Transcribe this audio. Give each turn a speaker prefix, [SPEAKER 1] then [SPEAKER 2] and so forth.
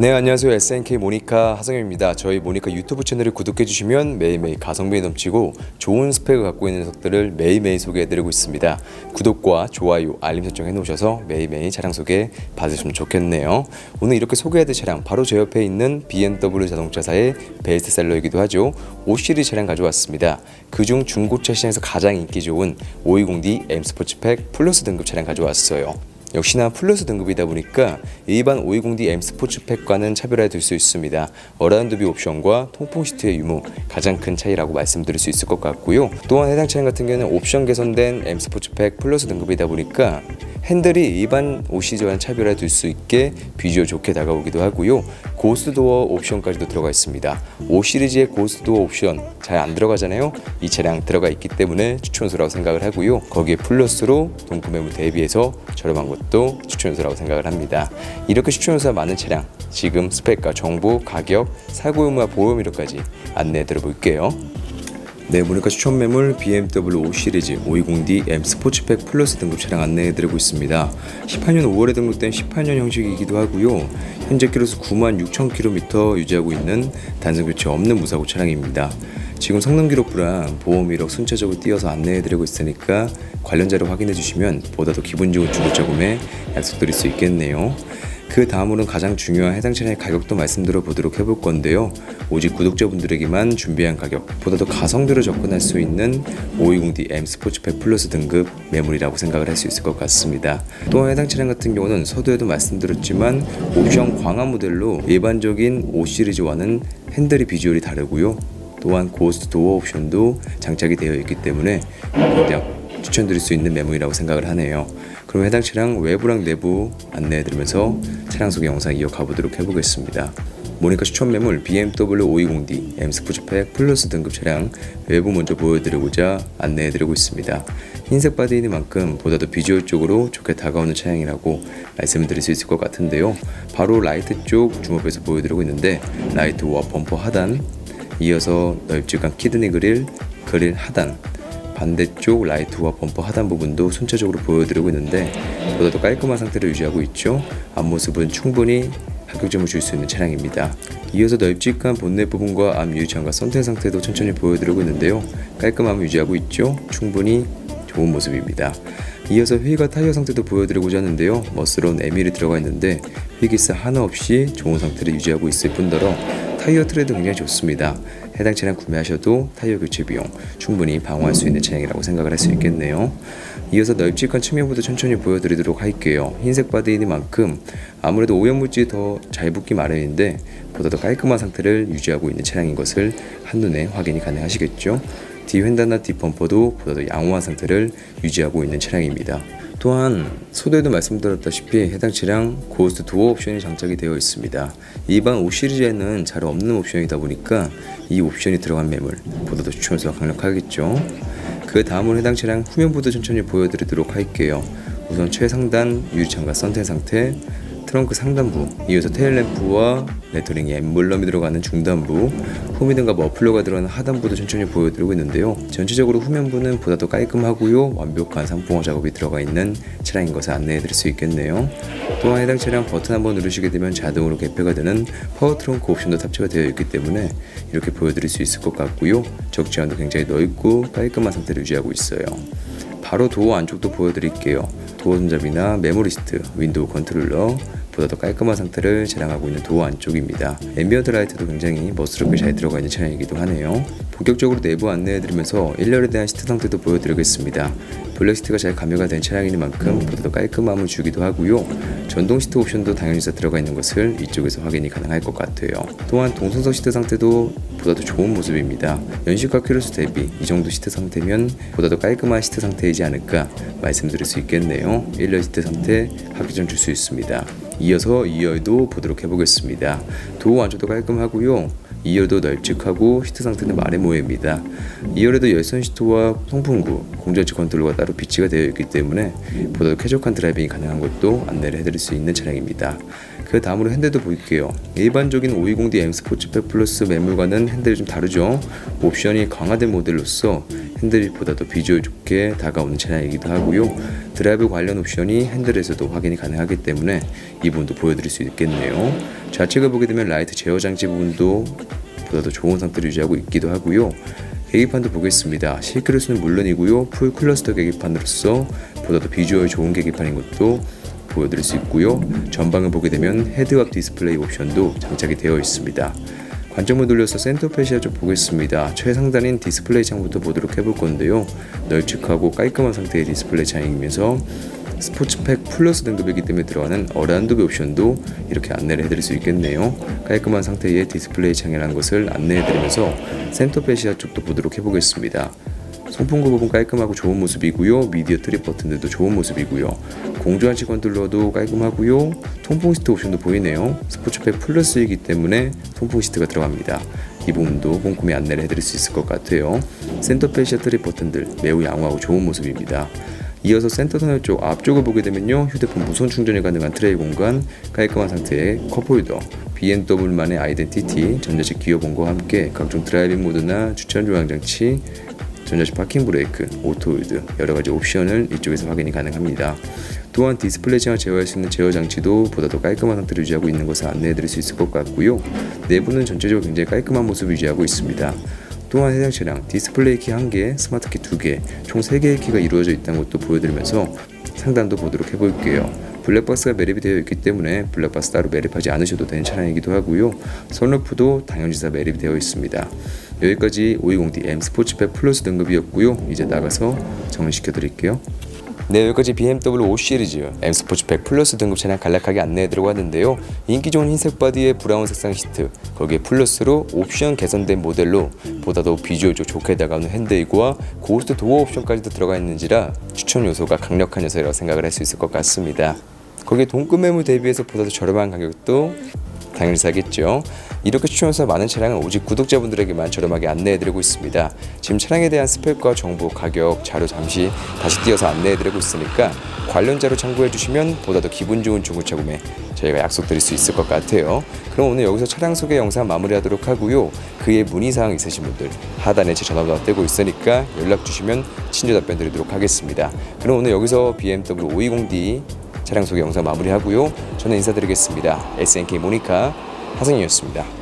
[SPEAKER 1] 네 안녕하세요 SNK 모니카 하성현입니다. 저희 모니카 유튜브 채널을 구독해 주시면 매일매일 가성비 넘치고 좋은 스펙을 갖고 있는 녀석들을 매일매일 소개해드리고 있습니다. 구독과 좋아요, 알림 설정 해놓으셔서 매일매일 차량 소개 받으시면 좋겠네요. 오늘 이렇게 소개해드릴 차량 바로 제 옆에 있는 BMW 자동차사의 베스트셀러이기도 하죠. 5 시리즈 차량 가져왔습니다. 그중 중고차 시장에서 가장 인기 좋은 520D M 스포츠팩 플러스 등급 차량 가져왔어요. 역시나 플러스 등급이다 보니까 일반 520D M 스포츠 팩과는 차별화해 둘 수 있습니다. 어라운드비 옵션과 통풍 시트의 유무 가장 큰 차이라고 말씀드릴 수 있을 것 같고요. 또한 해당 차량 같은 경우는 옵션 개선된 M 스포츠 팩 플러스 등급이다 보니까 핸들이 일반 5시즈와는 차별화해 둘 수 있게 비주얼 좋게 다가오기도 하고요. 고스트도어 옵션까지도 들어가 있습니다. 5 시리즈의 고스트도어 옵션 잘 안 들어가잖아요. 이 차량 들어가 있기 때문에 추천수라고 생각을 하고요. 거기에 플러스로 동구매물 대비해서 저렴한 것도 추천수라고 생각을 합니다. 이렇게 추천수가 많은 차량 지금 스펙과 정보, 가격, 사고 유무와 보험 이력까지 안내해 드려볼게요. 네, 모니카 추천 매물 BMW 5 시리즈 520D M 스포츠팩 플러스 등급 차량 안내해드리고 있습니다. 18년 5월에 등록된 18년 형식이기도 하고요. 현재 키로수 9만 6천 킬로미터 유지하고 있는 단순 교체 없는 무사고 차량입니다. 지금 성능 기록부랑 보험 이력 순차적으로 띄어서 안내해드리고 있으니까 관련 자료 확인해 주시면 보다 더 기분 좋은 중고차 구매 약속드릴 수 있겠네요. 그 다음으로는 가장 중요한 해당 차량의 가격도 말씀드려 보도록 해볼 건데요. 오직 구독자분들에게만 준비한 가격, 보다 더 가성비로 접근할 수 있는 520D M 스포츠팩 플러스 등급 매물이라고 생각을 할 수 있을 것 같습니다. 또한 해당 차량 같은 경우는 서두에도 말씀드렸지만 옵션 광화 모델로 일반적인 5 시리즈와는 핸들이 비주얼이 다르고요. 또한 고스트 도어 옵션도 장착이 되어 있기 때문에 그냥 추천드릴 수 있는 매물이라고 생각을 하네요. 그럼 해당 차량 외부랑 내부 안내해드리면서 차량 소개 영상 이어 가 보도록 해보겠습니다. 모니카 추천 매물 BMW 520D M 스포츠팩 플러스 등급 차량 외부 먼저 보여드리고자 안내해드리고 있습니다. 흰색 바디이니만큼 보다 더 비주얼적으로 좋게 다가오는 차량이라고 말씀드릴 수 있을 것 같은데요. 바로 라이트 쪽 주목해서 보여드리고 있는데 라이트와 범퍼 하단 이어서 넓직한 키드니 그릴, 그릴 하단, 반대쪽 라이트와 범퍼 하단 부분도 순차적으로 보여드리고 있는데 보다 더 깔끔한 상태를 유지하고 있죠. 앞모습은 충분히 합격점을 줄 수 있는 차량입니다. 이어서 넓직한 본넷 부분과 앞 유리창과 선택 상태도 천천히 보여드리고 있는데요. 깔끔함을 유지하고 있죠. 충분히 좋은 모습입니다. 이어서 휠과 타이어 상태도 보여드리고자 하는데요. 멋스러운 에밀이 들어가 있는데 휠기스 하나 없이 좋은 상태를 유지하고 있을 뿐더러 타이어 트레도 굉장히 좋습니다. 해당 차량 구매하셔도 타이어 교체 비용 충분히 방어할 수 있는 차량이라고 생각을 할 수 있겠네요. 이어서 넓직한 측면부도 천천히 보여드리도록 할게요. 흰색 바디이니만큼 아무래도 오염물질이 더 잘 붙기 마련인데 보다 더 깔끔한 상태를 유지하고 있는 차량인 것을 한눈에 확인이 가능하시겠죠. 뒤 휀다나 뒷 범퍼도 보다 더 양호한 상태를 유지하고 있는 차량입니다. 또한 소대도 말씀드렸다시피 해당 차량 고스트 도어 옵션이 장착이 되어 있습니다. 일반 5 시리즈에는 잘 없는 옵션이다 보니까 이 옵션이 들어간 매물 보다 더 추천수가 강력하겠죠. 그 다음으로 해당 차량 후면부도 천천히 보여드리도록 할게요. 우선 최상단 유리창과 선택 상태, 트렁크 상단부, 이어서 테일램프와 레터링의 엠블럼이 들어가는 중단부, 후미등과 머플러가 들어가는 하단부도 천천히 보여드리고 있는데요. 전체적으로 후면부는 보다 더 깔끔하고요. 완벽한 상품화 작업이 들어가 있는 차량인 것을 안내해드릴 수 있겠네요. 또한 해당 차량 버튼 한번 누르시게 되면 자동으로 개폐가 되는 파워 트렁크 옵션도 탑재가 되어 있기 때문에 이렇게 보여드릴 수 있을 것 같고요. 적재함도 굉장히 넓고 깔끔한 상태를 유지하고 있어요. 바로 도어 안쪽도 보여드릴게요. 도어 손잡이나 메모리스트, 윈도우 컨트롤러, 보다 더 깔끔한 상태를 자랑하고 있는 도어 안쪽입니다. 앰비언트 라이트도 굉장히 멋스럽게 잘 들어가 있는 차량이기도 하네요. 본격적으로 내부 안내해드리면서 1열에 대한 시트 상태도 보여드리겠습니다. 블랙 시트가 잘 가미가 된 차량이니만큼 보다 더 깔끔함을 주기도 하고요. 전동 시트 옵션도 당연히 다 들어가 있는 것을 이쪽에서 확인이 가능할 것 같아요. 또한 동승석 시트 상태도 보다 더 좋은 모습입니다. 연식과 키로수 대비 이 정도 시트 상태면 보다 더 깔끔한 시트 상태이지 않을까 말씀드릴 수 있겠네요. 1열 시트 상태 합격점 줄수 있습니다. 이어서 2열도 보도록 해보겠습니다. 도어 안쪽도 깔끔하고요. 2열도 널찍하고 시트 상태는 마레 모양입니다. 2열에도 열선 시트와 송풍구, 공전치 컨트롤과 따로 비치가 되어 있기 때문에 보다 더 쾌적한 드라이빙이 가능한 것도 안내를 해드릴 수 있는 차량입니다. 그 다음으로 핸들도 볼게요. 일반적인 520D M 스포츠백 플러스 매물과는 핸들이 좀 다르죠. 옵션이 강화된 모델로서 핸들보다도 비주얼 좋게 다가오는 차량이기도 하고요. 드라이브 관련 옵션이 핸들에서도 확인이 가능하기 때문에 이 부분도 보여드릴 수 있겠네요. 좌측을 보게 되면 라이트 제어 장치 부분도 보다도 좋은 상태를 유지하고 있기도 하고요. 계기판도 보겠습니다. 실크로스는 물론이고요. 풀 클러스터 계기판으로서 보다도 비주얼 좋은 계기판인 것도 보여드릴 수 있고요. 전방을 보게 되면 헤드업 디스플레이 옵션도 장착이 되어 있습니다. 관점을 돌려서 센터 페시아 쪽 보겠습니다. 최상단인 디스플레이 창부터 보도록 해볼 건데요. 널찍하고 깔끔한 상태의 디스플레이 창이면서 스포츠팩 플러스 등급이기 때문에 들어가는 어란도비 옵션도 이렇게 안내를 해드릴 수 있겠네요. 깔끔한 상태의 디스플레이 창이라는 것을 안내해드리면서 센터 페시아 쪽도 보도록 해보겠습니다. 송풍구 부분 깔끔하고 좋은 모습이고요. 미디어 트립 버튼들도 좋은 모습이고요. 공조한치 컨트롤러도 깔끔하고요. 통풍 시트 옵션도 보이네요. 스포츠팩 플러스이기 때문에 통풍 시트가 들어갑니다. 이 부분도 꼼꼼히 안내를 해드릴 수 있을 것 같아요. 센터 페시아 트립 버튼들 매우 양호하고 좋은 모습입니다. 이어서 센터 터널 쪽 앞쪽을 보게 되면요 휴대폰 무선 충전이 가능한 트레이 공간 깔끔한 상태의 컵홀더 BMW만의 아이덴티티 전자식 기어봉과 함께 각종 드라이빙 모드나 주차 조향 장치 전자식 파킹 브레이크, 오토홀드 여러 가지 옵션을 이쪽에서 확인이 가능합니다. 또한 디스플레이 창을 제어할 수 있는 제어 장치도 보다 더 깔끔한 상태를 유지하고 있는 것을 안내해드릴 수 있을 것 같고요. 내부는 전체적으로 굉장히 깔끔한 모습을 유지하고 있습니다. 또한 해당 차량 디스플레이 키 1개, 스마트 키 2개, 총 3개의 키가 이루어져 있다는 것도 보여드리면서 상단도 보도록 해볼게요. 블랙박스가 매립이 되어 있기 때문에 블랙박스 따로 매립하지 않으셔도 되는 차량이기도 하고요. 선루프도 당연지사 매립이 되어 있습니다. 여기까지 520D M 스포츠백 플러스 등급이었고요. 이제 나가서 정리시켜 드릴게요. 네, 여기까지 BMW 5 시리즈 M 스포츠백 플러스 등급 차량 간략하게 안내해드리고 왔는데요. 인기 좋은 흰색 바디에 브라운 색상 시트, 거기에 플러스로 옵션 개선된 모델로 보다 더 비주얼 쪽 좋게 다가오는 핸드이과 고스트 도어 옵션까지도 들어가 있는지라 추천 요소가 강력한 요소라고 생각을 할 수 있을 것 같습니다. 거기에 동급 매물 대비해서 보다 더 저렴한 가격도 당연히 사겠죠. 이렇게 추천해서 많은 차량은 오직 구독자분들에게만 저렴하게 안내해드리고 있습니다. 지금 차량에 대한 스펙과 정보, 가격, 자료 잠시 다시 띄어서 안내해드리고 있으니까 관련 자료 참고해주시면 보다 더 기분 좋은 중고차 구매 저희가 약속드릴 수 있을 것 같아요. 그럼 오늘 여기서 차량 소개 영상 마무리하도록 하고요. 그의 문의사항 있으신 분들 하단에 제 전화번호 떼고 있으니까 연락 주시면 친절 답변 드리도록 하겠습니다. 그럼 오늘 여기서 BMW 520D 차량 소개 영상 마무리하고요. 저는 인사드리겠습니다. SNK 모니카 하승이었습니다.